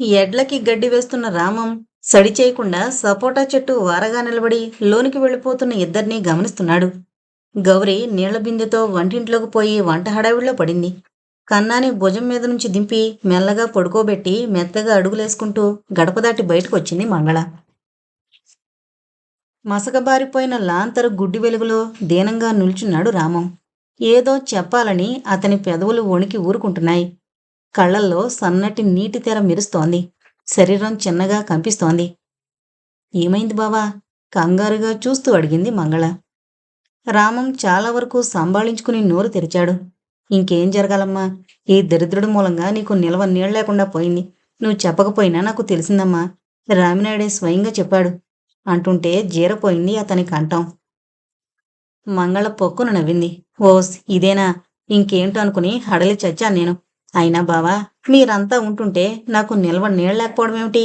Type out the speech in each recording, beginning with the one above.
ఎడ్లకి గడ్డి వేస్తున్న రామం సడి చేయకుండా సపోటా చెట్టు వారగా నిలబడి లోనికి వెళ్ళిపోతున్న ఇద్దరినీ గమనిస్తున్నాడు. గౌరి నీళ్ళ బిందెతో వంటింట్లోకి పోయి వంట హడావిడిలో పడింది. కన్నాని భుజం మీద నుంచి దింపి మెల్లగా పడుకోబెట్టి మెత్తగా అడుగులేసుకుంటూ గడప దాటి బయటకు వచ్చింది మంగళ. మసకబారిపోయిన లాంతరు గుడ్డి వెలుగులో దీనంగా నిల్చున్నాడు రామం. ఏదో చెప్పాలని అతని పెదవులు వణికి ఊరుకుంటున్నాయి. కళ్ళల్లో సన్నటి నీటి తెర మెరుస్తోంది. శరీరం చిన్నగా కంపిస్తోంది. ఏమైంది బావా? కంగారుగా చూస్తూ అడిగింది మంగళ. రామం చాలా వరకు సంభాళించుకుని నోరు తెరిచాడు. ఇంకేం జరగాలమ్మా? ఈ దరిద్రుడి మూలంగా నీకు నిల్వ నీళ్ళు లేకుండా పోయింది. నువ్వు చెప్పకపోయినా నాకు తెలిసిందమ్మా. రామినాయుడే స్వయంగా చెప్పాడు. అంటుంటే జీరపోయింది అతని కంఠం. మంగళ పొక్కున నవ్వింది. ఓస్ ఇదేనా? ఇంకేంటో అనుకుని హడలి చచ్చాను నేను. అయినా బావా మీరంతా ఉంటుంటే నాకు నిల్వ నీళ్ళలేకపోవడం ఏమిటి?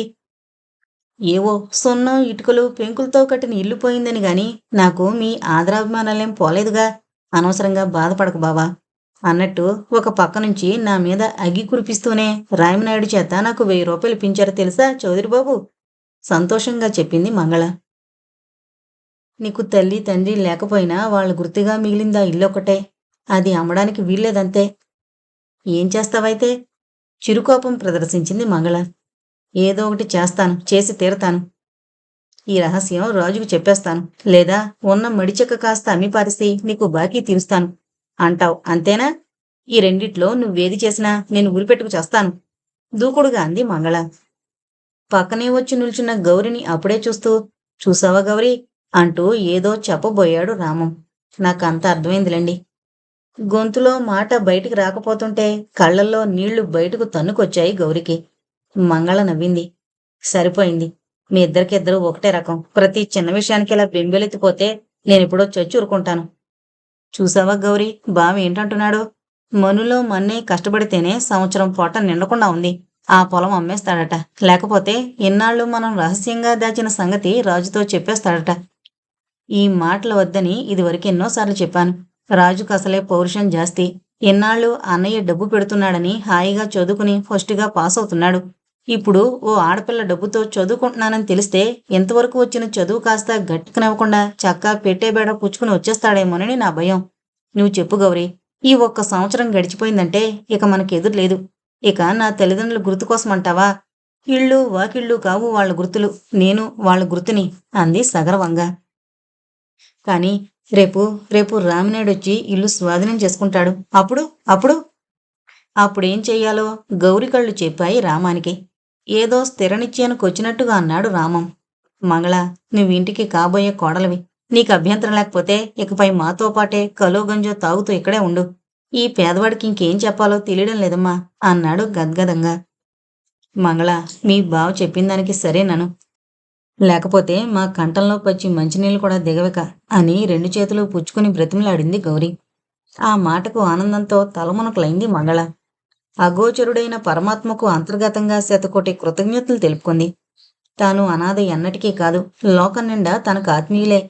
ఏవో సున్నం ఇటుకలు పెంకులతో కట్టిన ఇల్లు పోయిందని గాని నాకు మీ ఆదరాభిమానాలేం పోలేదుగా. అనవసరంగా బాధపడకు బావా. అన్నట్టు ఒక పక్క నుంచి నా మీద అగ్గి కురిపిస్తూనే రామినాయుడు చేత నాకు వెయ్యి రూపాయలు పించారు తెలుసా చౌదరి బాబు? సంతోషంగా చెప్పింది మంగళ. నీకు తల్లి తండ్రి లేకపోయినా వాళ్ళ గుర్తుగా మిగిలిందా ఇల్లు ఒకటే అది అమ్మడానికి వీల్లేదంతే. ఏం చేస్తావైతే? చిరుకోపం ప్రదర్శించింది మంగళ. ఏదో ఒకటి చేస్తాను చేసి తీరతాను. ఈ రహస్యం రాజుకు చెప్పేస్తాను. లేదా ఉన్న మడిచెక్క కాస్త అమ్మిపారిసి నీకు బాకీ తీరుస్తాను. అంటావు అంతేనా? ఈ రెండిట్లో నువ్వేది చేసినా నేను ఉరిపెట్టుకు చేస్తాను. దూకుడుగా అంది మంగళ. పక్కనే వచ్చి నిల్చున్న గౌరిని అప్పుడే చూస్తూ చూసావా గౌరీ అంటూ ఏదో చెప్పబోయాడు రామం. నాకంత అర్థమైందిలేండి. గొంతులో మాట బయటికి రాకపోతుంటే కళ్ళల్లో నీళ్ళు బయటకు తన్నుకొచ్చాయి గౌరికి. మంగళ నవ్వింది. సరిపోయింది. మీ ఇద్దరికిద్దరూ ఒకటే రకం. ప్రతి చిన్న విషయానికి ఇలా బెంబెలెత్తిపోతే నేనిప్పుడో చచ్చి ఊరుకుంటాను. చూసావా గౌరీ? బావ ఏంటంటున్నాడు? మనులో మన్నే కష్టపడితేనే సంవత్సరం పూట నిండకుండా ఉంది. ఆ పొలం అమ్మేస్తాడట. లేకపోతే ఇన్నాళ్ళు మనం రహస్యంగా దాచిన సంగతి రాజుతో చెప్పేస్తాడట. ఈ మాటలు వద్దని ఇదివరకు ఎన్నోసార్లు చెప్పాను. రాజుకు అసలే పౌరుషం జాస్తి. ఎన్నాళ్ళు అన్నయ్య డబ్బు పెడుతున్నాడని హాయిగా చదువుకుని ఫస్ట్గా పాస్ అవుతున్నాడు. ఇప్పుడు ఓ ఆడపిల్ల డబ్బుతో చదువుకుంటున్నానని తెలిస్తే ఎంతవరకు వచ్చిన చదువు కాస్త గట్టికనవ్వకుండా చక్కా పెట్టేబేడ పుచ్చుకుని వచ్చేస్తాడేమోనని నా భయం. నువ్వు చెప్పు గౌరీ ఈ ఒక్క సంవత్సరం గడిచిపోయిందంటే ఇక మనకి ఎదురు లేదు. ఇక నా తల్లిదండ్రుల గుర్తు కోసమంటావా ఇళ్ళు వాకిళ్ళు కావు వాళ్ళ గుర్తులు. నేను వాళ్ళ గుర్తుని అంది సగర్వంగా. కానీ రేపు రేపు రామినాయుడు వచ్చి ఇల్లు స్వాధీనం చేసుకుంటాడు. అప్పుడు అప్పుడు? అప్పుడేం చెయ్యాలో? గౌరి కళ్ళు చెప్పాయి రామానికి. ఏదో స్థిర నిశ్చయానికి వచ్చినట్టుగా అన్నాడు రామం. మంగళ నువ్వింటికి కాబోయే కోడలివి. నీకు అభ్యంతరం లేకపోతే ఇకపై మాతో పాటే కలో గంజో తాగుతూ ఇక్కడే ఉండు. ఈ పేదవాడికి ఇంకేం చెప్పాలో తెలియడం లేదమ్మా అన్నాడు గద్గదంగా. మంగళ మీ బావ చెప్పిన దానికి సరేనను. లేకపోతే మా కంఠంలో పచ్చి మంచినీళ్ళు కూడా దిగవక అని రెండు చేతులు పుచ్చుకుని బ్రతిమలాడింది గౌరీ. ఆ మాటకు ఆనందంతో తలమునకలైంది మంగళ. అగోచరుడైన పరమాత్మకు అంతర్గతంగా శతకోటి కృతజ్ఞతలు తెలుపుకుంది. తాను అనాథ ఎన్నటికీ కాదు లోకం నిండా తనకు ఆత్మీయులే.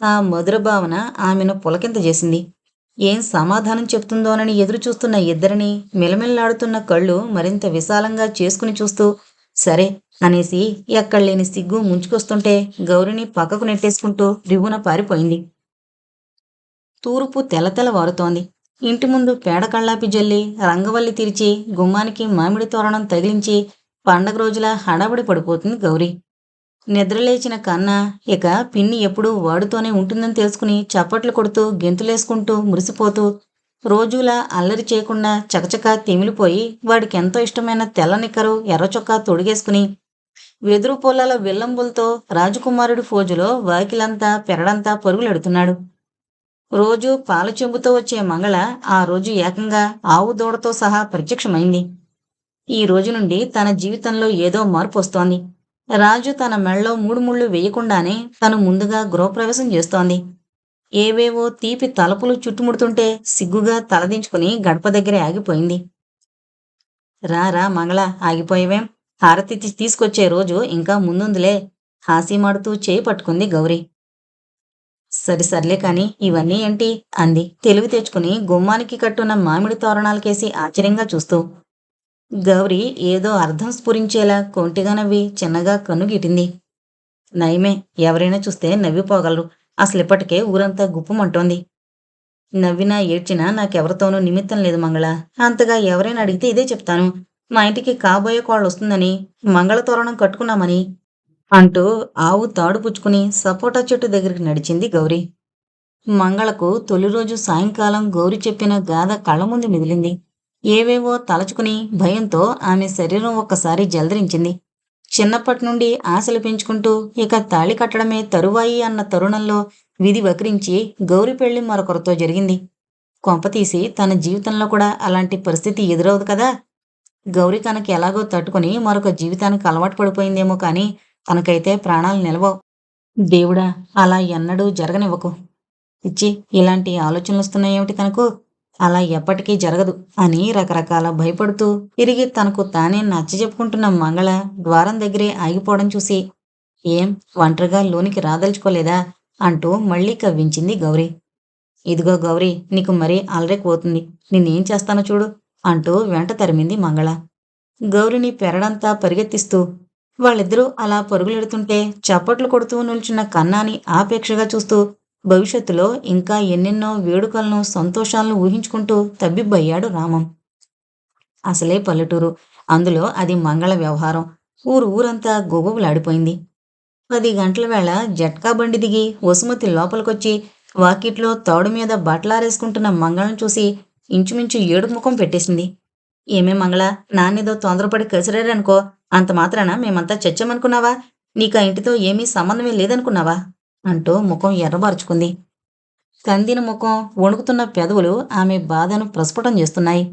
ఆ మధుర భావన ఆమెను పులకింత చేసింది. ఏం సమాధానం చెప్తుందోనని ఎదురు చూస్తున్న ఇద్దరిని మిలమిల్లాడుతున్న కళ్ళు మరింత విశాలంగా చేసుకుని చూస్తూ సరే అనేసి ఎక్కడ లేని సిగ్గు ముంచుకొస్తుంటే గౌరిని పక్కకు నెట్టేసుకుంటూ రివ్వున పారిపోయింది. తూర్పు తెల్లతెల వారుతోంది. ఇంటి ముందు పేడ కళ్ళాపి జల్లి రంగవల్లి తిరిచి గుమ్మానికి మామిడి తోరణం తగిలించి పండగ రోజుల హడాబడి పడిపోతుంది గౌరీ. నిద్రలేచిన కన్న ఇక పిన్ని ఎప్పుడూ వాడుతోనే ఉంటుందని తెలుసుకుని చప్పట్లు కొడుతూ గెంతులేసుకుంటూ మురిసిపోతూ రోజులా అల్లరి చేయకుండా చకచకా తెమిలిపోయి వాడికి ఎంతో ఇష్టమైన తెల్ల నిక్కరు ఎర్ర చొక్కా తొడిగేసుకుని వెదురు పొలాల విల్లంబులతో రాజకుమారుడి ఫోజులో వాకిలంతా పెరడంతా పరుగులెడుతున్నాడు. రోజు పాల చెంబుతో వచ్చే మంగళ ఆ రోజు ఏకంగా ఆవు దూడతో సహా ప్రత్యక్షమైంది. ఈ రోజు నుండి తన జీవితంలో ఏదో మార్పు వస్తోంది. రాజు తన మెళ్ళలో మూడు ముళ్ళు వేయకుండానే తను ముందుగా గృహప్రవేశం చేస్తోంది. ఏవేవో తీపి తలుపులు చుట్టుముడుతుంటే సిగ్గుగా తలదించుకుని గడప దగ్గరే ఆగిపోయింది. రా రా మంగళ ఆగిపోయేవేం? హారతి తీసుకొచ్చే రోజు ఇంకా ముందుందిలే. హాసీమాడుతూ చేయి పట్టుకుంది గౌరీ. సరి సర్లే కాని ఇవన్నీ ఏంటి? అంది. తెలివి తెచ్చుకుని గుమ్మానికి కట్టున్న మామిడి తోరణాలకేసి ఆశ్చర్యంగా చూస్తూ. గౌరి ఏదో అర్థం స్ఫురించేలా కొంటిగా నవ్వి చిన్నగా కన్నుగిటింది నయమే ఎవరైనా చూస్తే నవ్విపోగలరు. అసలు ఇప్పటికే ఊరంతా గుప్పమంటోంది. నవ్వినా ఏడ్చినా నాకెవరితోనూ నిమిత్తం లేదు మంగళ. అంతగా ఎవరైనా అడిగితే ఇదే చెప్తాను. మా ఇంటికి కాబోయే కోళ్ళు వస్తుందని మంగళ తోరణం కట్టుకున్నామని అంటూ ఆవు తాడు పుచ్చుకుని సపోటా చెట్టు దగ్గరికి నడిచింది గౌరీ. మంగళకు తొలి రోజు సాయంకాలం గౌరి చెప్పిన గాథ కళ్ళ ముందు మిగిలింది. ఏవేవో తలచుకుని భయంతో ఆమె శరీరం ఒక్కసారి జలదరించింది. చిన్నప్పటి నుండి ఆశలు పెంచుకుంటూ ఇక తాళి కట్టడమే తరువాయి అన్న తరుణంలో విధి వక్రించి గౌరి పెళ్ళి మరొకరితో జరిగింది. కొంపతీసి తన జీవితంలో కూడా అలాంటి పరిస్థితి ఎదురవదు కదా? గౌరి తనకి ఎలాగో తట్టుకుని మరొక జీవితానికి అలవాటు పడిపోయిందేమో కానీ తనకైతే ప్రాణాలు నిలవవు. దేవుడా అలా ఎన్నడూ జరగనివ్వకు. ఇచ్చి ఇలాంటి ఆలోచనలు వస్తున్నాయేమిటి తనకు? అలా ఎప్పటికీ జరగదు అని రకరకాల భయపడుతూ తిరిగి తనకు తానే నచ్చ చెప్పుకుంటున్న మంగళ ద్వారం దగ్గరే ఆగిపోవడం చూసి ఏం ఒంటరిగా లోనికి రాదలుచుకోలేదా? అంటూ మళ్ళీ కవ్వించింది గౌరీ. ఇదిగో గౌరీ నీకు మరీ అలరెక్కుపోతుంది నిన్నేం చేస్తానో చూడు. అంటూ వెంట తరిమింది మంగళ. గౌరిని పెరడంతా పరిగెత్తిస్తూ వాళ్ళిద్దరూ అలా పరుగులెడుతుంటే చప్పట్లు కొడుతూ నిల్చున్న కన్నాని ఆపేక్షగా చూస్తూ భవిష్యత్తులో ఇంకా ఎన్నెన్నో వేడుకలను సంతోషాలను ఊహించుకుంటూ తబ్బిబ్బయ్యాడు రామం. అసలే పల్లెటూరు. అందులో అది మంగళ వ్యవహారం. ఊరు ఊరంతా గుబులాడిపోయింది పది గంటల వేళ జట్కా బండి దిగి వసుమతి లోపలికొచ్చి వాకిట్లో తోడు మీద బట్టలారేసుకుంటున్న మంగళను చూసి ఇంచుమించు ఏడు ముఖం పెట్టేసింది. ఏమే మంగళ నాన్నేదో తొందరపడి కసిరారనుకో అంత మాత్రాన మేమంతా చచ్చామనుకున్నావా? నీకు ఆ ఇంటితో ఏమీ సంబంధమే లేదనుకున్నావా? అంటూ ముఖం ఎర్రబార్చుకుంది. కందిన ముఖం వణుకుతున్న పెదవులు ఆమె బాధను ప్రస్ఫుటం చేస్తున్నాయి.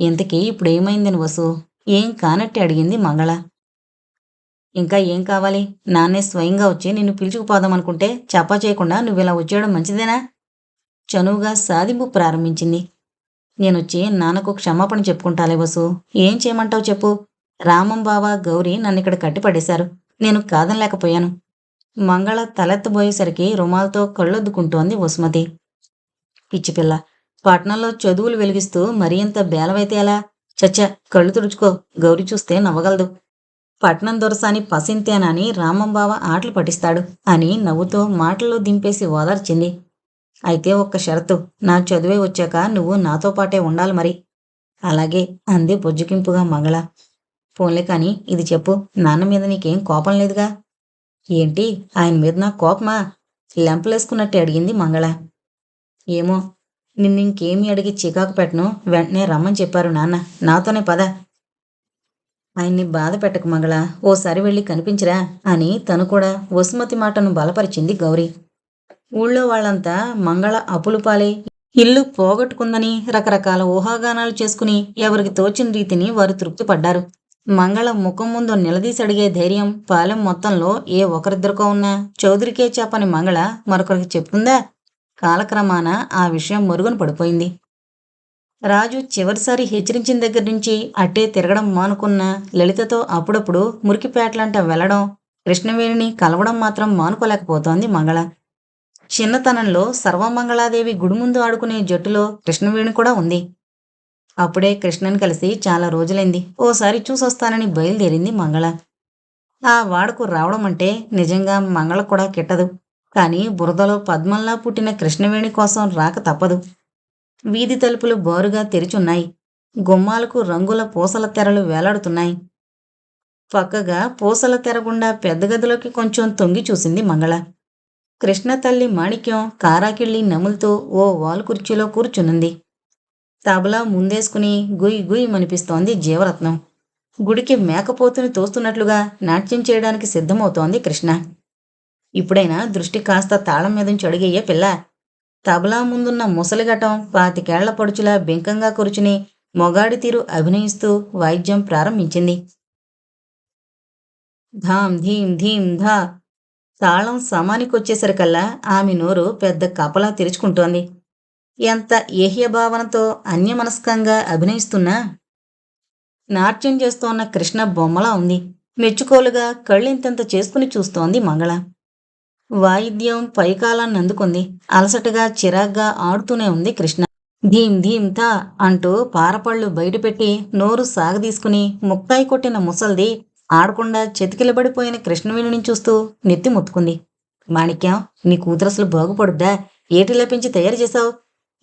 ఇంతకీ ఇప్పుడు ఏమైందని వసు? ఏం కానట్టి అడిగింది మంగళ. ఇంకా ఏం కావాలి? నాన్నే స్వయంగా వచ్చి నిన్ను పిలుచుకుపోదామనుకుంటే చప్పా చేయకుండా నువ్వు ఇలా వచ్చేయడం మంచిదేనా? చనువుగా సాధింపు ప్రారంభించింది. నేనొచ్చి నాన్నకు క్షమాపణ చెప్పుకుంటాలే వసు. ఏం చేయమంటావు చెప్పు. రామం బావ గౌరీ నన్ను ఇక్కడ కట్టిపడేశారు. నేను కాదనలేకపోయాను. మంగళ తలెత్తబోయేసరికి రుమాలతో కళ్ళొద్దుకుంటోంది వసుమతి. పిచ్చిపిల్ల పట్నంలో చదువులు వెలిగిస్తూ మరింత బేలవైతే ఎలా? చచ్చ కళ్ళు తుడుచుకో. గౌరి చూస్తే నవ్వగలదు. పట్నం దొరసాని పసింతేనని రామంబావ ఆటలు పట్టిస్తాడు అని నవ్వుతో మాటల్లో దింపేసి ఓదార్చింది. అయితే ఒక్క షరతు. నా చదువే వచ్చాక నువ్వు నాతో పాటే ఉండాలి మరి. అలాగే అంది బొజ్జుకింపుగా మంగళ. పోన్లే కాని ఇది చెప్పు. నాన్న మీద నీకేం కోపం లేదుగా? ఏంటి? ఆయన మీద నా కోపమా? లెంపలేసుకున్నట్టు అడిగింది మంగళ. ఏమో నిన్ను ఇంకేమి అడిగి చికాకు పెట్టను. వెంటనే రమ్మని చెప్పారు నాన్న. నాతోనే పద. ఆయన్ని బాధ పెట్టకు మంగళ. ఓసారి వెళ్ళి కనిపించరా అని తను కూడా వసుమతి మాటను బలపరిచింది గౌరీ. ఊళ్ళో వాళ్ళంతా మంగళ అప్పులుపాలే ఇల్లు పోగొట్టుకుందని రకరకాల ఊహాగానాలు చేసుకుని ఎవరికి తోచిన రీతిని వారు తృప్తిపడ్డారు మంగళ ముఖం ముందు నిలదీసి అడిగే ధైర్యం పాలెం మొత్తంలో ఏ ఒకరిద్దరికో ఉన్నా. చౌదరికే చెప్పని మంగళ మరొకరికి చెప్తుందా? కాలక్రమాన ఆ విషయం మరుగున పడిపోయింది. రాజు చివరిసారి హెచ్చరించిన దగ్గర నుంచి అట్టే తిరగడం మానుకున్న లలితతో అప్పుడప్పుడు మురికిపేటలంట వెళ్ళడం కృష్ణవేణిని కలవడం మాత్రం మానుకోలేకపోతోంది మంగళ. చిన్నతనంలో సర్వమంగళాదేవి గుడి ముందు ఆడుకునే జట్టులో కృష్ణవేణి కూడా ఉంది. అప్పుడే కృష్ణని కలిసి చాలా రోజులైంది. ఓసారి చూసొస్తానని బయలుదేరింది మంగళ. ఆ వాడకు రావడం అంటే నిజంగా మంగళ కూడా కిట్టదు. కానీ బురదలో పద్మంలా పుట్టిన కృష్ణవేణి కోసం రాక తప్పదు. వీధి తలుపులు బారుగా తెరిచున్నాయి. గుమ్మాలకు రంగుల పూసల తెరలు వేలాడుతున్నాయి. పక్కగా పూసల తెర గుండా పెద్ద గదిలోకి కొంచెం తొంగి చూసింది మంగళ. కృష్ణ తల్లి మాణిక్యం కారాకిళ్ళి నములుతూ ఓ వాలు కుర్చీలో కూర్చునుంది. తబలా ముందేసుకుని గుయ్ గుయ్ మనిపిస్తోంది జీవరత్నం. గుడికి మేకపోతుని తోస్తున్నట్లుగా నాట్యం చేయడానికి సిద్ధమవుతోంది కృష్ణ. ఇప్పుడైనా దృష్టి కాస్త తాళం మీదుంచి అడిగయ్యే పిల్ల. తబలా ముందున్న ముసలిగటం పాతికేళ్ళ పడుచులా బెంకంగా కూర్చుని మొగాడి తీరు అభినయిస్తూ వాయిద్యం ప్రారంభించింది. ధాం ధీం ధీం ధా తాళం సమానికొచ్చేసరికల్లా ఆమె నోరు పెద్ద కపలా తెరుచుకుంటోంది. ఎంత ఏహ్యభావనతో అన్యమనస్కంగా అభినయిస్తున్నా? నాట్యం చేస్తోన్న కృష్ణ బొమ్మలా ఉంది. మెచ్చుకోలుగా కళ్ళింతంత చేసుకుని చూస్తోంది మంగళ. వాయిద్యం పైకాలాన్ని అందుకుంది. అలసటగా చిరాగ్గా ఆడుతూనే ఉంది కృష్ణ. ధీం ధీం తా అంటూ పారపళ్ళు బయటపెట్టి నోరు సాగదీసుకుని ముక్తాయి కొట్టిన ముసల్ది ఆడకుండా చెతికిలబడిపోయిన కృష్ణవేణిని చూస్తూ నెత్తి ముత్తుకుంది. మాణిక్యం నీ కూతురు అసలు బాగుపడుద్దా? ఏటిలా పెంచి తయారు చేశావు?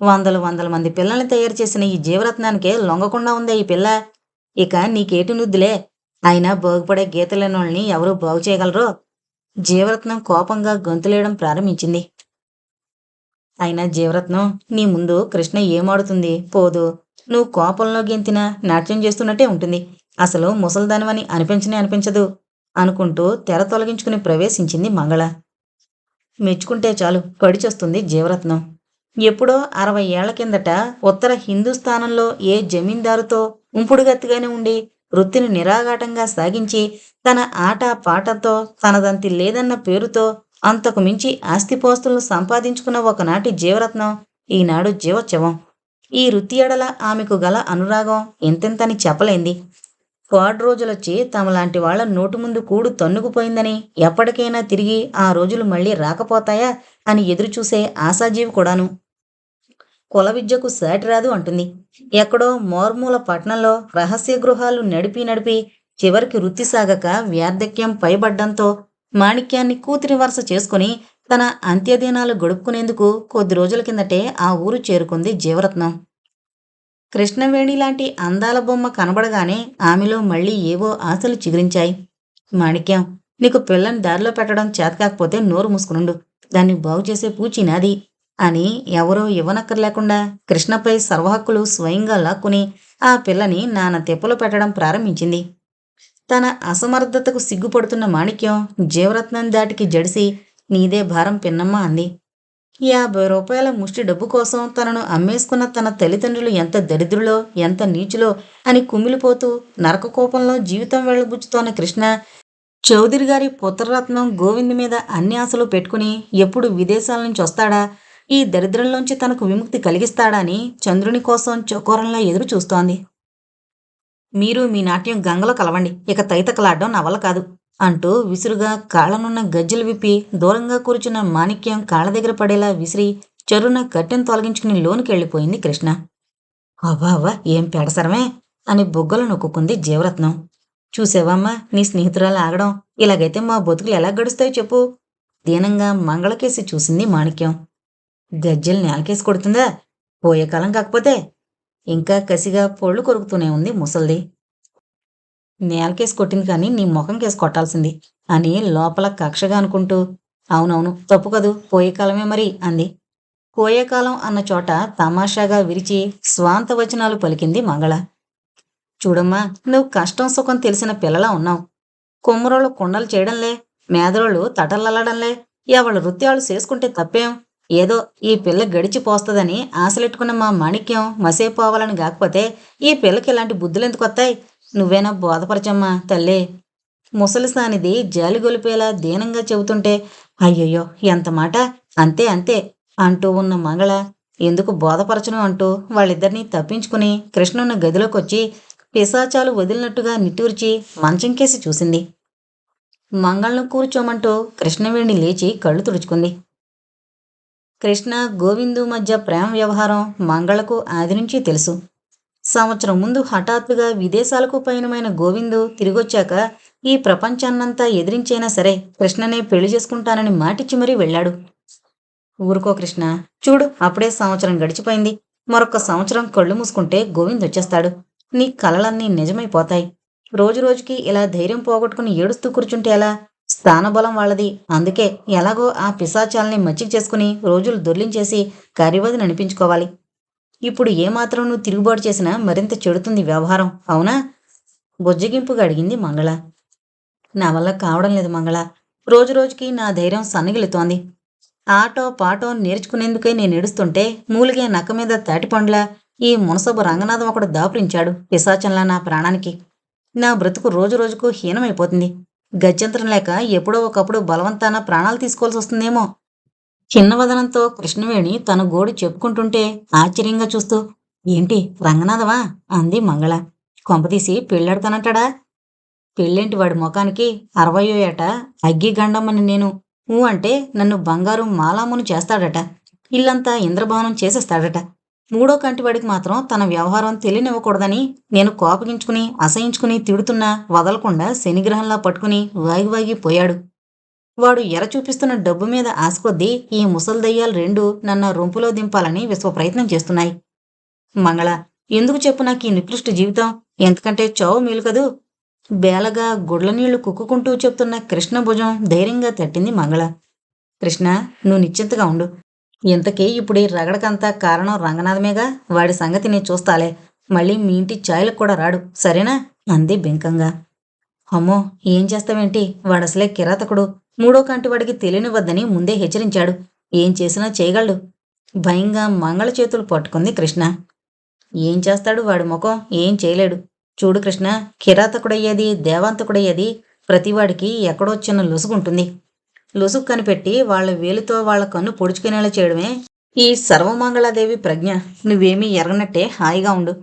వందల వందల మంది పిల్లల్ని తయారు చేసిన ఈ జీవరత్నానికే లొంగకుండా ఉందా ఈ పిల్ల? ఇక నీకేటి నుద్దులే? అయినా బాగుపడే గీతలేనోళ్ళని ఎవరూ బాగు చేయగలరో? జీవరత్నం కోపంగా గొంతులేయడం ప్రారంభించింది. అయినా జీవరత్నం నీ ముందు కృష్ణ ఏమాడుతుంది? పోదు. నువ్వు కోపంలో గెంతిన నాట్యం చేస్తున్నట్టే ఉంటుంది. అసలు ముసల్దానివని అనిపించనే అనిపించదు అనుకుంటూ తెర తొలగించుకుని ప్రవేశించింది మంగళ. మెచ్చుకుంటే చాలు పడిచొస్తుంది జీవరత్నం. ఎప్పుడో అరవై ఏళ్ళ కిందట ఉత్తర హిందూస్థానంలో ఏ జమీందారుతో ఉంపుడుగత్తిగానే ఉండి వృత్తిని నిరాఘాటంగా సాగించి తన ఆట పాటతో తనదంతి లేదన్న పేరుతో అంతకు మించి ఆస్తిపోస్తులను సంపాదించుకున్న ఒకనాటి జీవరత్నం ఈనాడు జీవోత్సవం. ఈ వృత్తి ఎడల ఆమెకు గల అనురాగం ఎంతెంతని చెప్పలేంది. కోడ్ రోజులొచ్చి తమలాంటి వాళ్ళ నోటు ముందు కూడు తన్నుకుపోయిందని ఎప్పటికైనా తిరిగి ఆ రోజులు మళ్ళీ రాకపోతాయా అని ఎదురుచూసే ఆశాజీవి కూడాను. కుల విద్యకు సాటి రాదు అంటుంది. ఎక్కడో మోర్మూల పట్నంలో రహస్య గృహాలు నడిపి నడిపి చివరికి వృత్తి సాగక వ్యార్థక్యం పైబడ్డంతో మాణిక్యాన్ని కూతురి వరుస చేసుకుని తన అంత్యదినాలు గడుపుకునేందుకు కొద్ది రోజుల కిందటే ఆ ఊరు చేరుకుంది జీవరత్నం. కృష్ణవేణి లాంటి అందాల బొమ్మ కనబడగానే ఆమెలో మళ్ళీ ఏవో ఆశలు చిగురించాయి. మాణిక్యం నీకు పిల్లని దారిలో పెట్టడం చేతకాకపోతే నోరు మూసుకునుండు. దాన్ని బాగు చేసే పూచి నాది అని ఎవరో ఇవ్వనక్కర్లేకుండా కృష్ణపై సర్వహక్కులు స్వయంగా లాక్కుని ఆ పిల్లని నాన్న తెప్పలు పెట్టడం ప్రారంభించింది. తన అసమర్థతకు సిగ్గుపడుతున్న మాణిక్యం జీవరత్నం దాటికి జడిసి నీదే భారం పిన్నమ్మ అంది. యాభై రూపాయల ముష్టి డబ్బు కోసం తనను అమ్మేసుకున్న తన తల్లిదండ్రులు ఎంత దరిద్రులో ఎంత నీచులో అని కుమిలిపోతూ నరకకోపంలో జీవితం వెళ్ళబుచ్చుతోన్న కృష్ణ చౌదరి గారి పుత్రరత్నం గోవింద్ మీద అన్ని ఆశలు పెట్టుకుని ఎప్పుడు విదేశాల నుంచి వస్తాడా ఈ దరిద్రంలోంచి తనకు విముక్తి కలిగిస్తాడా అని చంద్రుని కోసం చకోరంలా ఎదురు చూస్తోంది. మీరు మీ నాట్యం గంగలో కలవండి ఇక తైతకలాడడం నా వల్ల కాదు. అంటూ విసురుగా కాళ్ళనున్న గజ్జలు విప్పి దూరంగా కూర్చున్న మాణిక్యం కాళ్ళ దగ్గర పడేలా విసిరి చెరున కట్టెను తొలగించుకుని లోనికి వెళ్ళిపోయింది కృష్ణ. అవ్వా ఏం పెడసరమే? అని బుగ్గలు నొక్కుంది జీవరత్నం. చూసావమ్మా నీ స్నేహితురాలు ఆగడం. ఇలాగైతే మా బతుకులు ఎలా గడుస్తాయో చెప్పు. దీనంగా మంగళకేసి చూసింది మాణిక్యం. గజ్జెలు నేలకేసి కొడుతుందా? పోయే కాలం కాకపోతే. ఇంకా కసిగా పొళ్ళు కొరుకుతూనే ఉంది ముసల్ది. నేలకేసి కొట్టింది కానీ నీ ముఖం కేసి కొట్టాల్సింది అని లోపల కక్షగా అనుకుంటూ అవునవును తప్పు కదూ పోయే కాలమే మరి అంది. కోయకాలం అన్న చోట తమాషాగా విరిచి స్వాంత వచనాలు పలికింది మంగళ. చూడమ్మా నువ్వు కష్టం సుఖం తెలిసిన పిల్లలా ఉన్నావు. కొమ్మరోళ్ళు కుండలు చేయడంలే మేదరోళ్ళు తటలల్లడంలే ఎవళ్ళ నృత్యాలు చేసుకుంటే తప్పేం? ఏదో ఈ పిల్ల గడిచిపోస్తుందని ఆశలెట్టుకున్న మా మాణిక్యం మసేపోవాలని కాకపోతే ఈ పిల్లకి ఇలాంటి బుద్ధులు ఎందుకు వస్తాయి? నువ్వేనా బోధపరచమ్మా తల్లి. ముసలిసానిది జాలి గొలిపేలా దీనంగా చెబుతుంటే అయ్యయ్యో ఎంత మాట? అంతే అంతే అంటూ ఉన్న మంగళ ఎందుకు బోధపరచను అంటూ వాళ్ళిద్దరినీ తప్పించుకుని కృష్ణున్న గదిలోకి వచ్చి పిశాచాలు వదిలినట్టుగా నిట్టూర్చి మంచం కేసి చూసింది. మంగళను కూర్చోమంటూ కృష్ణవేణి లేచి కళ్ళు తుడుచుకుంది. కృష్ణ గోవిందు మధ్య ప్రేమ వ్యవహారం మంగళకు ఆది నుంచి తెలుసు. సంవత్సరం ముందు హఠాత్తుగా విదేశాలకు పయనమైన గోవిందు తిరిగొచ్చాక ఈ ప్రపంచాన్నంతా ఎదిరించైనా సరే కృష్ణనే పెళ్ళి చేసుకుంటానని మాటిచ్చి మరీ వెళ్ళాడు. ఊరుకో కృష్ణ చూడు అప్పుడే సంవత్సరం గడిచిపోయింది. మరొక సంవత్సరం కళ్ళు మూసుకుంటే గోవింద్ వచ్చేస్తాడు. నీ కలలన్నీ నిజమైపోతాయి. రోజు రోజుకి ఇలా ధైర్యం పోగొట్టుకుని ఏడుస్తూ కూర్చుంటే ఎలా? స్థానబలం వాళ్ళది. అందుకే ఎలాగో ఆ పిశాచాల్ని మచ్చిక చేసుకుని రోజులు దొర్లించేసి కార్యవదిని అనిపించుకోవాలి ఇప్పుడు ఏమాత్రం నువ్వు తిరుగుబాటు చేసినా మరింత చెడుతుంది వ్యవహారం. అవునా? బుజ్జగింపుగా అడిగింది మంగళ. నా వల్ల కావడం లేదు మంగళ. రోజు రోజుకి నా ధైర్యం సన్నగిలుతోంది ఆటో పాటో నేర్చుకునేందుకే నేను ఏడుస్తుంటే మూలిగే నక్క మీద తాటిపండ్లా ఈ మునసబు రంగనాథం ఒకడు దాపురించాడు పిశాచంలా నా ప్రాణానికి. నా బ్రతుకు రోజు రోజుకు హీనమైపోతుంది. గత్యంతరం లేక ఎప్పుడో ఒకప్పుడు బలవంతాన ప్రాణాలు తీసుకోవాల్సి వస్తుందేమో. చిన్న వదనంతో కృష్ణవేణి తన గోడు చెప్పుకుంటుంటే ఆశ్చర్యంగా చూస్తూ ఏంటి రంగనాథవా? అంది మంగళ. కొంపదీసి పెళ్ళాడతానంటాడా? పెళ్ళేంటి వాడి ముఖానికి? అరవయో ఏట అగ్గిగండమ్మని నేను. ఊ అంటే నన్ను బంగారు మాలామును చేస్తాడట. ఇల్లంతా ఇంద్రభవనం చేసేస్తాడట. మూడో కంటివాడికి మాత్రం తన వ్యవహారం తెలియనివ్వకూడదని నేను కోపగించుకుని అసహించుకుని తిడుతున్నా వదలకుండా శనిగ్రహంలా పట్టుకుని వాగి వాగి పోయాడు. వాడు ఎర చూపిస్తున్న డబ్బు మీద ఆశకొద్దీ ఈ ముసలి దయ్యాలు రెండు నన్ను రొంపులో దింపాలని విశ్వ ప్రయత్నం చేస్తున్నాయి. మంగళ ఎందుకు చెప్పు నాకు ఈ నికృష్ట జీవితం? ఎందుకంటే చావు మేలు కదూ? బేలగా గుడ్ల నీళ్ళు కుక్కుకుంటూ చెప్తున్న కృష్ణ భుజం ధైర్యంగా తట్టింది మంగళ. కృష్ణ నువ్వు నిశ్చింతగా ఉండు. ఇంతకీ ఇప్పుడు ఈ రగడకంతా కారణం రంగనాథమేగా? వాడి సంగతి నేను చూస్తాలే. మళ్ళీ మీ ఇంటి ఛాయలకు కూడా రాడు. సరేనా? అంది బెంకంగా. అమ్మో ఏం చేస్తావేంటి? వాడసలే కిరాతకుడు. మూడో కంటి వాడికి తెలియనివద్దని ముందే హెచ్చరించాడు. ఏం చేసినా చేయగలడు. భయంగా మంగళ చేతులు పట్టుకుంది కృష్ణ. ఏం చేస్తాడు వాడి ముఖం? ఏం చేయలేడు. చూడు కృష్ణ కిరాతకుడయ్యేది దేవాంతకుడయ్యేది ప్రతివాడికి ఎక్కడో చిన్న లొసుగుంటుంది. లొసుగు కనిపెట్టి వాళ్ళ వేలితో వాళ్ళ కన్ను పొడుచుకునేలా చేయడమే ఈ సర్వమంగళాదేవి ప్రజ్ఞ. నువ్వేమీ ఎరగనట్టే హాయిగా ఉండు.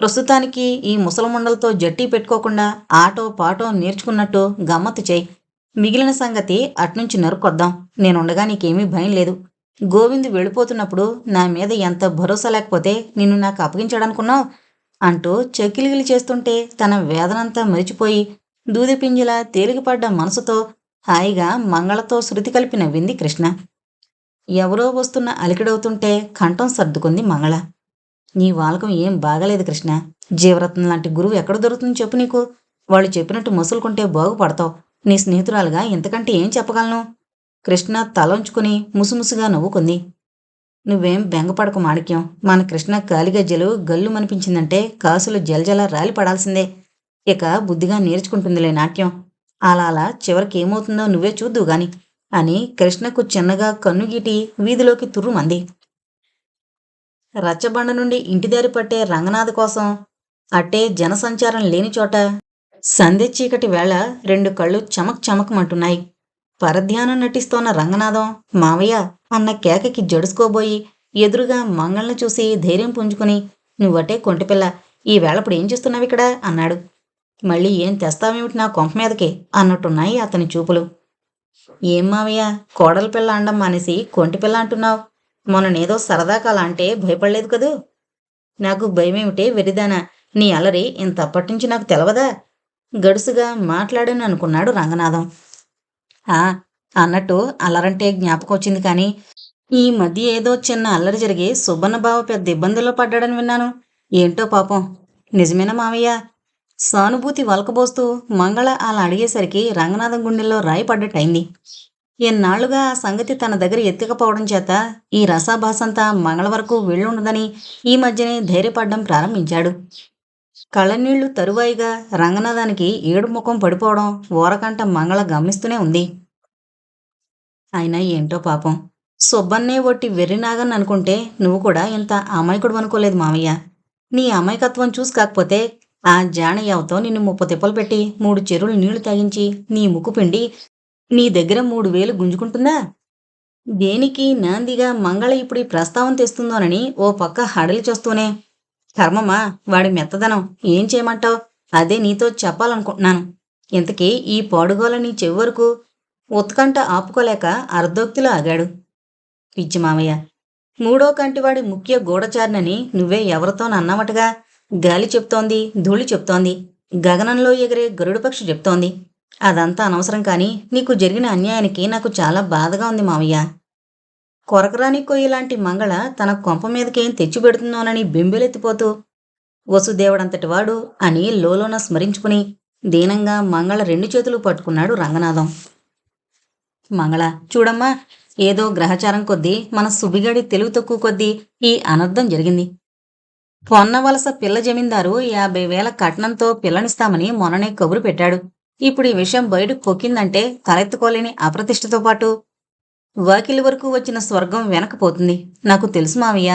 ప్రస్తుతానికి ఈ ముసలమండలతో జట్టి పెట్టుకోకుండా ఆటో పాటో నేర్చుకున్నట్టు గమ్మత్తు చేయి. మిగిలిన సంగతి అట్నుంచి నరుకొద్దాం నేనుండగా నీకేమీ భయం లేదు. గోవింద్ వెళ్ళిపోతున్నప్పుడు నా మీద ఎంత భరోసా లేకపోతే నిన్ను నాకు అప్పగించాడనుకున్నావు? అంటూ చెక్కిలిగిలి చేస్తుంటే తన వేదనంతా మరిచిపోయి దూదిపింజిలా తేలికపడ్డ మనసుతో హాయిగా మంగళతో శృతి కలిపి నవ్వింది కృష్ణ. ఎవరో వస్తున్న అలికిడవుతుంటే కంఠం సర్దుకుంది మంగళ. నీ వాలకం ఏం బాగలేదు కృష్ణ. జీవరత్నం లాంటి గురువు ఎక్కడ దొరుకుతుంది చెప్పు నీకు. వాళ్ళు చెప్పినట్టు ముసులుకుంటే బాగుపడతావు. నీ స్నేహితురాలుగా ఇంతకంటే ఏం చెప్పగలను? కృష్ణ తలంచుకుని ముసుముసుగా నవ్వుకుంది. నువ్వేం బెంగపడకు మాణిక్యం. మన కృష్ణ కాలిగజ్జలు గల్లు మనిపించిందంటే కాసులు జలజల రాలి పడాల్సిందే. ఇక బుద్ధిగా నేర్చుకుంటుందిలే నాట్యం. అలా అలా చివరికి ఏమవుతుందో నువ్వే చూద్దువు గాని అని కృష్ణకు చిన్నగా కన్నుగీటి వీధిలోకి తుర్రుమంది. రచ్చబండ నుండి ఇంటిదారి పట్టే రంగనాథ్ కోసం అట్టే జనసంచారం లేని చోట సంధ్య చీకటి వేళ రెండు కళ్ళు చమక్ చమకమంటున్నాయి. పరధ్యానం నటిస్తోన్న రంగనాథం మావయ్య అన్న కేకకి జడుసుకోబోయి ఎదురుగా మంగళ్ళను చూసి ధైర్యం పుంజుకుని నువ్వటే కొంటిపిల్ల ఈ వేళప్పుడు ఏం చేస్తున్నావు ఇక్కడ అన్నాడు. మళ్ళీ ఏం తెస్తావేమిటి నా కొంప మీదకి? అన్నట్టున్నాయి అతని చూపులు. ఏం మావయ్య కోడల పిల్ల అండం మానేసి కొంటి పిల్ల అంటున్నావు. మొన్ననేదో సరదాగా అలా అంటే భయపడలేదు కదూ? నాకు భయమేమిటే వెరిదానా? నీ అలరి ఇంతప్పటి నుంచి నాకు తెలవదా? గడుసుగా మాట్లాడని అనుకున్నాడు రంగనాథం. ఆ అన్నట్టు అల్లరంటే జ్ఞాపకం వచ్చింది కానీ ఈ మధ్య ఏదో చిన్న అల్లరి జరిగి సుబ్బన్న బావ పెద్ద ఇబ్బందుల్లో పడ్డాడని విన్నాను. ఏంటో పాపం. నిజమేనా మావయ్య? సానుభూతి వలకబోస్తూ మంగళ అలా అడిగేసరికి రంగనాథం గుండెల్లో రాయి పడ్డట్టయింది ఎన్నాళ్ళుగా ఆ సంగతి తన దగ్గర ఎత్తుకపోవడం చేత ఈ రసాభాసంతా మంగళ వరకు వెళ్ళుండదని ఈ మధ్యనే ధైర్యపడ్డం ప్రారంభించాడు. కళ్ళనీళ్ళు తరువాయిగా రంగనాథానికి ఏడు ముఖం పడిపోవడం ఓరకంట మంగళ గమనిస్తూనే ఉంది. అయినా ఏంటో పాపం. సుబ్బన్నే ఒట్టి వెర్రినాగని అనుకుంటే నువ్వు కూడా ఇంత అమాయకుడు అనుకోలేదు మామయ్య నీ అమాయకత్వం చూసి కాకపోతే ఆ జానయ్యవతో నిన్ను ముప్ప తిప్పలు పెట్టి మూడు చెరువులు నీళ్ళు తాగించి నీ ముక్కు పిండి నీ దగ్గర మూడు వేలు గుంజుకుంటుందా? దేనికి నాందిగా మంగళ ఇప్పుడు ఈ ప్రస్తావన తెస్తుందోనని ఓ పక్క హడలి చూస్తూనే కర్మమా వాడి మెత్తదనం ఏం చేయమంటావు? అదే నీతో చెప్పాలనుకుంటున్నాను. ఇంతకీ ఈ పాడుగోల నీ చెవి వరకు ఉత్కంఠ ఆపుకోలేక అర్ధోక్తిలో ఆగాడు. పిచ్చి మామయ్య మూడో కంటివాడి ముఖ్య గూఢచారినని నువ్వే ఎవరితోనన్నావటగా గాలి చెప్తోంది ధూళి చెప్తోంది గగనంలో ఎగిరే గరుడపక్షి చెప్తోంది. అదంతా అనవసరం కానీ నీకు జరిగిన అన్యాయానికి నాకు చాలా బాధగా ఉంది మావయ్య. కొరకరాని కొయ్యలాంటి మంగళ తన కొంప మీదకేం తెచ్చిపెడుతుందోనని బెంబెలెత్తిపోతూ వసుదేవుడంతటి వాడు అని లోలోన స్మరించుకుని దీనంగా మంగళ రెండు చేతులు పట్టుకున్నాడు రంగనాథం. మంగళ చూడమ్మా ఏదో గ్రహచారం కొద్దీ మన సుబిగడి తెలుగు తక్కువ కొద్దీ ఈ అనర్థం జరిగింది. పొన్నవలస పిల్ల జమీందారు యాభై వేల కట్నంతో పిల్లనిస్తామని మొన్ననే కబురు పెట్టాడు. ఇప్పుడు ఈ విషయం బయటకు పొక్కిందంటే తలెత్తుకోలేని అప్రతిష్టతో పాటు వాకిలి వరకు వచ్చిన స్వర్గం వెనకపోతుంది. నాకు తెలుసు మావయ్య.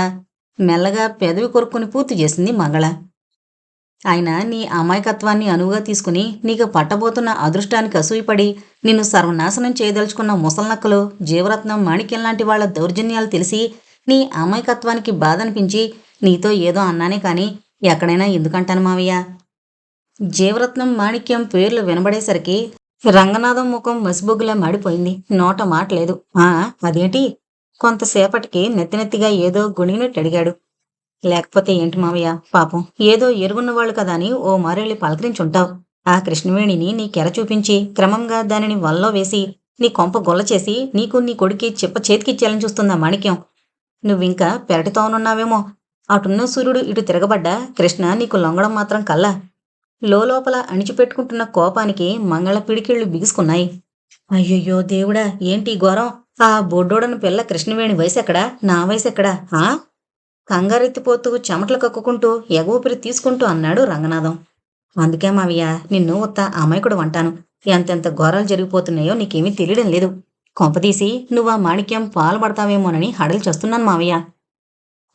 మెల్లగా పెదవి కొరుక్కుని పూర్తి చేసింది మంగళ. ఆయన నీ అమాయకత్వాన్ని అనువుగా తీసుకుని నీకు పట్టబోతున్న అదృష్టానికి అసూయపడి నిన్ను సర్వనాశనం చేయదలుచుకున్న ముసల్నక్కలు జీవరత్నం మాణిక్యం లాంటి వాళ్ళ దౌర్జన్యాలు తెలిసి నీ అమాయకత్వానికి బాధ అనిపించి నీతో ఏదో అన్నానే కాని ఎక్కడైనా ఎందుకంటాను మావయ్య? జీవరత్నం మాణిక్యం పేర్లు వినబడేసరికి రంగనాథం ముఖం మసిబొగ్గులా మాడిపోయింది. నోట మాట లేదు. ఆ అదేంటి? కొంతసేపటికి నెత్తినెత్తిగా ఏదో గుణిగినట్టు అడిగాడు. లేకపోతే ఏంటి మావయ్య? పాపం. ఏదో ఎరుగున్నవాళ్ళు కదా అని ఓ మారెళ్ళి పలకరించుంటావు. ఆ కృష్ణవేణిని నీ కెర చూపించి క్రమంగా దానిని వల్లో వేసి నీ కొంప గొల్ల చేసి నీకు నీ కొడుకి చిప్ప చేతికిచ్చేయాలని చూస్తుందా మాణిక్యం. నువ్వింకా పెరటితోనున్నావేమో. అటున్న సూర్యుడు ఇటు తిరగబడ్డా కృష్ణ నీకు లొంగడం మాత్రం కల్లా. లోపల అణిచిపెట్టుకుంటున్న కోపానికి మంగళ పిడికిళ్ళు బిగుసుకున్నాయి. అయ్యయ్యో దేవుడా ఏంటి ఘోరం? ఆ బొడ్డోడని పిల్ల కృష్ణవేణి వయసెక్కడా? నా వయసెక్కడా? ఆ? కంగారెత్తిపోతూ చెమటలు కక్కుకుంటూ ఎగూపిరి తీసుకుంటూ అన్నాడు రంగనాథం. అందుకే మావయ్య నిన్ను ఉత్త అమాయకుడు అంటాను. ఎంతెంత ఘోరాలు జరిగిపోతున్నాయో నీకేమీ తెలియడం లేదు. కొంపదీసి నువ్వు ఆ మాణిక్యం పాలు పడతావేమోనని హడలు చేస్తున్నాను మావయ్య.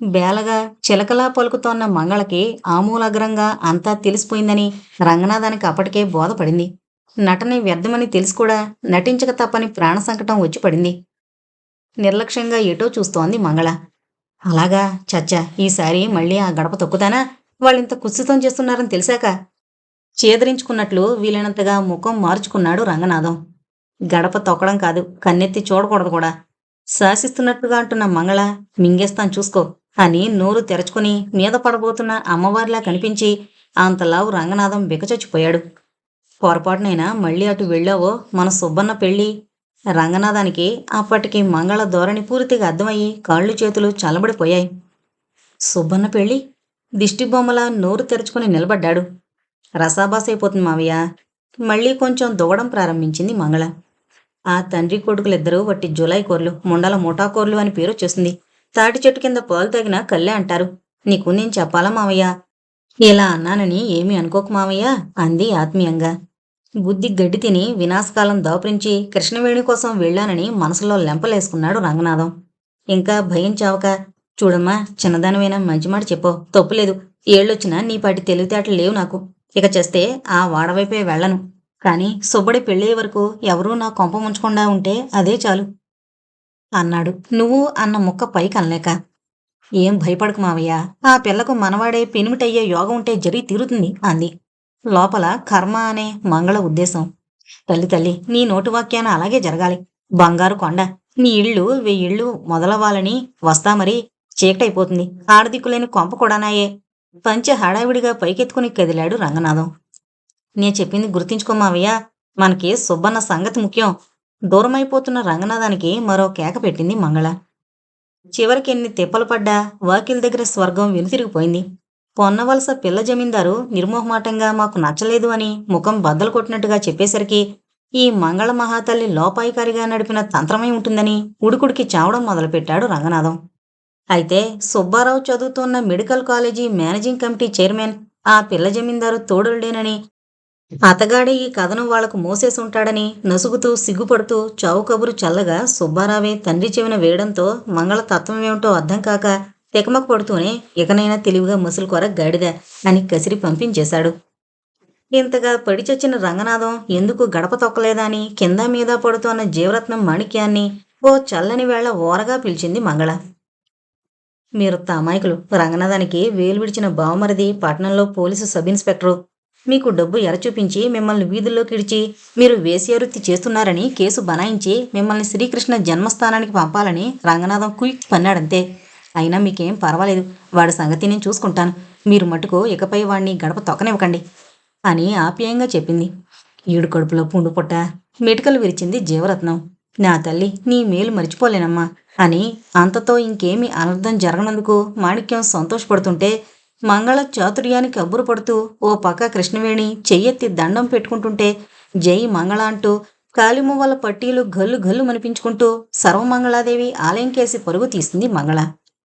బేలగా చిలకలా పలుకుతోన్న మంగళకి ఆమూలగ్రంగా అంతా తెలిసిపోయిందని రంగనాథానికి అప్పటికే బోధపడింది. నటని వ్యర్థమని తెలిసి కూడా నటించక తప్పని ప్రాణ సంకటం వచ్చి పడింది. నిర్లక్ష్యంగా ఎటో చూస్తోంది మంగళ. అలాగా చచ్చా ఈసారి మళ్ళీ ఆ గడప తొక్కుతానా? వాళ్ళింత కుత్సితం చేస్తున్నారని తెలిసాక చేదరించుకున్నట్లు వీలైనంతగా ముఖం మార్చుకున్నాడు రంగనాథం. గడప తొక్కడం కాదు కన్నెత్తి చూడకూడదు కూడా. శాసిస్తున్నట్టుగా అంటున్న మంగళ మింగేస్తాను చూసుకో. అని నోరు తెరచుకుని మీద పడబోతున్న అమ్మవారిలా కనిపించి అంతలావు రంగనాథం బికచొచ్చిపోయాడు పొరపాటునైనా మళ్ళీ అటు వెళ్ళావో మన సుబ్బన్న పెళ్ళి? రంగనాథానికి అప్పటికి మంగళ ధోరణి పూర్తిగా అర్థమయ్యి కాళ్ళు చేతులు చల్లబడిపోయాయి. సుబ్బన్న పెళ్ళి? దిష్టిబొమ్మలా నోరు తెరుచుకుని నిలబడ్డాడు. రసాబాస్ అయిపోతుంది మావయ్య. మళ్ళీ కొంచెం దువ్వడం ప్రారంభించింది మంగళ. ఆ తండ్రి కొడుకులిద్దరూ వట్టి జులై కోర్లు ముండల ముఠాకోర్లు అని పేరు వచ్చేసింది. తాటి చెట్టు కింద పాలు తగిన కళ్ళే అంటారు. నీకు నేను చెప్పాలా మావయ్య? ఇలా అన్నానని ఏమీ అనుకోకు మావయ్య అంది ఆత్మీయంగా. బుద్ధి గడ్డి తిని వినాశకాలం దాపురించి కృష్ణవేణి కోసం వెళ్ళానని మనసులో లెంపలేసుకున్నాడు రంగనాథం. ఇంకా భయం చావక చూడమ్మా చిన్నదానివైనా మంచి మాట చెప్పు తప్పులేదు ఏళ్ళొచ్చినా నీ పాటి తెలివితేటలు లేవు నాకు. ఇక చేస్తే ఆ వాడవైపే వెళ్ళను. కానీ సుబ్బడి పెళ్ళే వరకు ఎవరూ నా కొంప ముంచకుండా ఉంటే అదే చాలు. అన్నాడు. నువ్వు అన్న ముక్క పైకి అనలేక. ఏం భయపడకు మావయ్య. ఆ పిల్లకు మనవాడే పెనిమిటయ్యే యోగం ఉంటే జరిగి తీరుతుంది అంది. లోపల కర్మ అనే మంగళ ఉద్దేశం. తల్లి తల్లి నీ నోటి వాక్యాన అలాగే జరగాలి. బంగారు కొండ. నీ ఇళ్ళు వెయ్యిళ్ళు మొదలవ్వాలని వస్తా మరి చీకటైపోతుంది. ఆడదిక్కులేని కొంప కూడానాయే పంచె హడావిడిగా పైకెత్తుకుని కదిలాడు రంగనాథం. నే చెప్పింది గుర్తించుకో మావయ్య. మనకి సుబ్బన్న సంగతి ముఖ్యం. దూరమైపోతున్న రంగనాథానికి మరో కేక పెట్టింది మంగళ. చివరికి ఎన్ని తిప్పలు పడ్డా వాకిల్ దగ్గర స్వర్గం వెనుతిరిగిపోయింది. పొన్నవలస పిల్ల జమీందారు నిర్మోహమాటంగా మాకు నచ్చలేదు అని ముఖం బద్దలు కొట్టినట్టుగా చెప్పేసరికి ఈ మంగళ మహాతల్లి లోపాయికారిగా నడిపిన తంత్రమై ఉంటుందని ఉడుకుడికి చావడం మొదలుపెట్టాడు రంగనాథం. అయితే సుబ్బారావు చదువుతున్న medical college managing committee chairman ఆ పిల్ల జమీందారు తోడులేనని అతగాడే ఈ కథను వాళ్ళకు మోసేసుంటాడని నసుగుతూ సిగ్గుపడుతూ చావు కబురు చల్లగా సుబ్బారావే తండ్రి చెవిన వేయడంతో మంగళ తత్వమేమిటో అర్థం కాక తికమక పడుతూనే ఇకనైనా తెలివిగా ముసలికొర గాడిద అని కసిరి పంపించేశాడు. ఇంతగా పడిచొచ్చిన రంగనాథం ఎందుకు గడప తొక్కలేదా అని కింద మీద పడుతోన్న జీవరత్నం మాణిక్యాన్ని ఓ చల్లని వేళ ఓరగా పిలిచింది మంగళ. మీరు అమాయకులు రంగనాథానికి వేలు విడిచిన బావమరిది పట్టణంలో పోలీసు సబ్ ఇన్స్పెక్టరు మీకు డబ్బు ఎర చూపించి మిమ్మల్ని వీధుల్లోకి ఇడిచి మీరు వేశ్యావృత్తి చేస్తున్నారని కేసు బనాయించి మిమ్మల్ని శ్రీకృష్ణ జన్మస్థానానికి పంపాలని రంగనాథం కుయిక్ పన్నాడంతే. అయినా మీకేం పర్వాలేదు. వాడి సంగతి నేను చూసుకుంటాను. మీరు మటుకు ఇకపై వాడిని గడప తొక్కనివ్వకండి అని ఆప్యాయంగా చెప్పింది. ఈడు కడుపులో పుండు పుట్ట మెటుకలు విరిచింది జీవరత్నం. నా తల్లి నీ మేలు మర్చిపోలేనమ్మా అని అంతతో ఇంకేమీ అనర్థం జరగనందుకు మాణిక్యం సంతోషపడుతుంటే మంగళ చాతుర్యానికి అబ్బురు పడుతూ ఓ పక్క కృష్ణవేణి చెయ్యెత్తి దండం పెట్టుకుంటుంటే జై మంగళ అంటూ కాలిమువ్వల పట్టీలు గల్లు గల్లు మనిపించుకుంటూ సర్వమంగళాదేవి ఆలయం కేసి పరుగు తీసింది మంగళ.